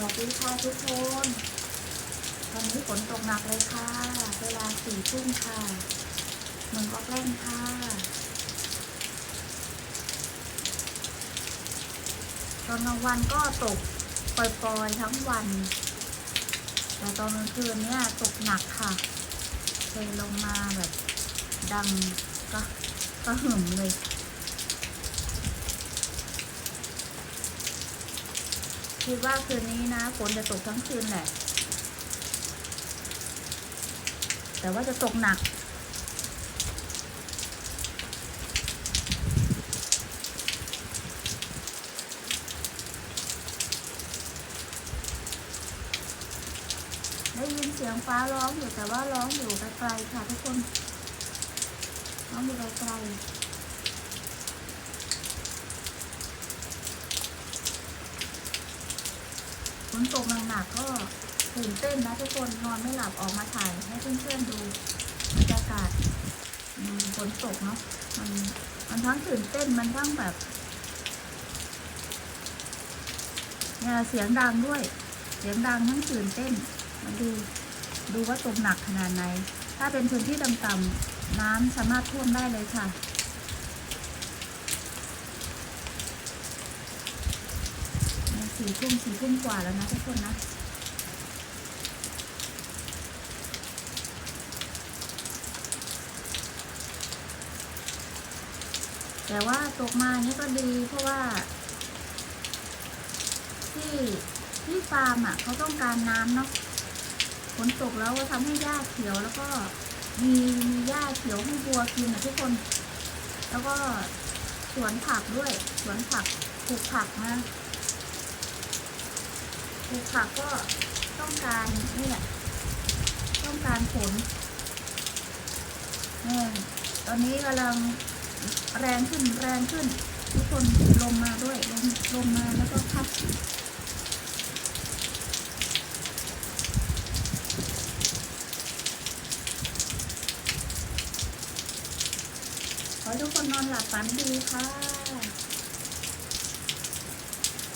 วัสดีค่ะทุกคนตอนนี้ฝนตกหนักเลยค่ะ เวลาสี่ทุ่มค่ะเมืองก็แกล้งค่ะ ตอนกลางวันก็ตกปล่อยๆทั้งวัน แต่ตอนกลางคืนเนี่ยตกหนักค่ะเทลงมาแบบดังก็ก็หึ่มเลย คิดว่าคืนนี้นะฝนจะตกทั้งคืนแหละ แต่ว่าจะตกหนัก ได้ยินเสียงฟ้าร้องอยู่แต่ว่าร้องอยู่ไกลๆค่ะทุกคนร้องอยู่ไกลๆ ฝนตกหนักๆก็ตื่นเต้นนะทุกคนนอนไม่หลับออกมาถ่ายให้เพื่อนๆดูบรรยากาศฝนตกเนาะมันมันทั้งตื่นเต้นมันทั้งแบบเนี่ยเสียงดังด้วย เสียงดังทั้งตื่นเต้นมาดูดูว่าตกหนักขนาดไหน ถ้าเป็นพื้นที่ต่ำๆน้ำสามารถท่วมได้เลยค่ะ สี่ทุ่มสี่ทุ่มกว่าแล้วนะทุกคนนะแต่ว่าตกมาเนี่ก็ดีเพราะว่า ที่ที่ฟาร์มอะเขาต้องการน้ำเนาะฝนตกแล้วก็ทำให้หญ้าเขียวแล้วก็มีมีหญ้าเขียวให้บัวกินนะทุกคน แล้วก็สวนผักด้วย สวนผักปลูกผักนะ ลูกผักก็ต้องการนี่แหละต้องการฝนเนี่ยตอนนี้กำลังแรงขึ้นแรงขึ้น ทุกคนลงมาด้วยลงลงมาแล้วก็พัดขอทุกคนนอนหลับฝันดีค่ะ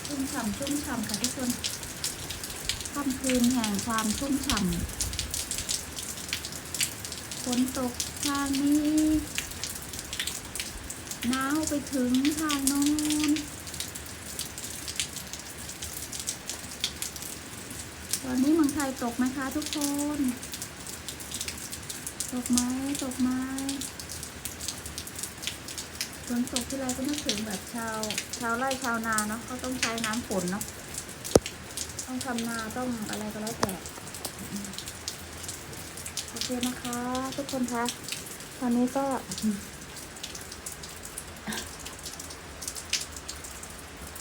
ชุ่มฉ่ำชุ่มฉ่ำค่ะทุกคน คืนแห่งความชุ่มฉ่ำฝนตกทางนี้หนาวไปถึงทางโน้นตอนนี้เมืองไทยตกไหมคะทุกคน ตกไหมตกไหมฝนตกที่ไรก็นึกถึงแบบชาว ชาวไร่ชาวนาเนาะเขาต้องใช้น้ำฝนเนาะ ต้องทำนาต้องอะไรก็แล้วแต่โอเคนะคะ ทุกคนคะตอนนี้ก็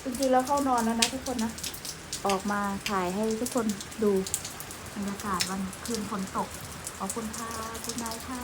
จริงๆแล้วเข้านอนแล้วนะทุกคนนะ ออกมาถ่ายให้ทุกคนดูบรรยากาศวันคืนฝนตกขอบคุณค่ะคุณนายค่ะ